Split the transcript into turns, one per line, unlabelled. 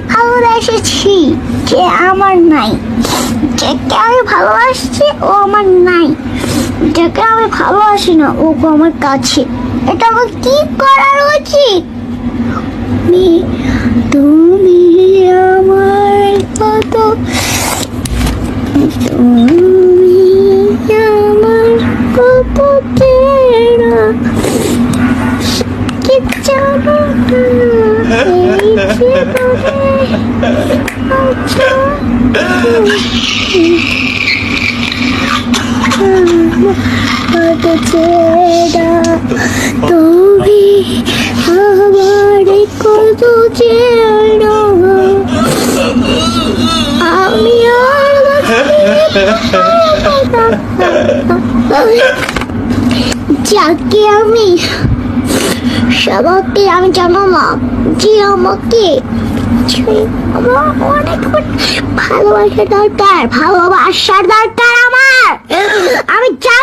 ভালোবেসেছি যে আমার নাই। যাকে আমি ভালোবাসছি, ও আমার নাই। যাকে আমি ভালোবাসি না, ও আমার কাছে। এটা আমার কি করার উচিত? তুমি আমার কত তুমি আমার কত চেনা। কি জানো তুমি আমার কত চেনা আমি যাকে আমি সবাইকে আমি জানালাম যে আমাকে আমার অনেক ভালোবাসা দরকার ভালোবাসার দরকার আমার। আমি যা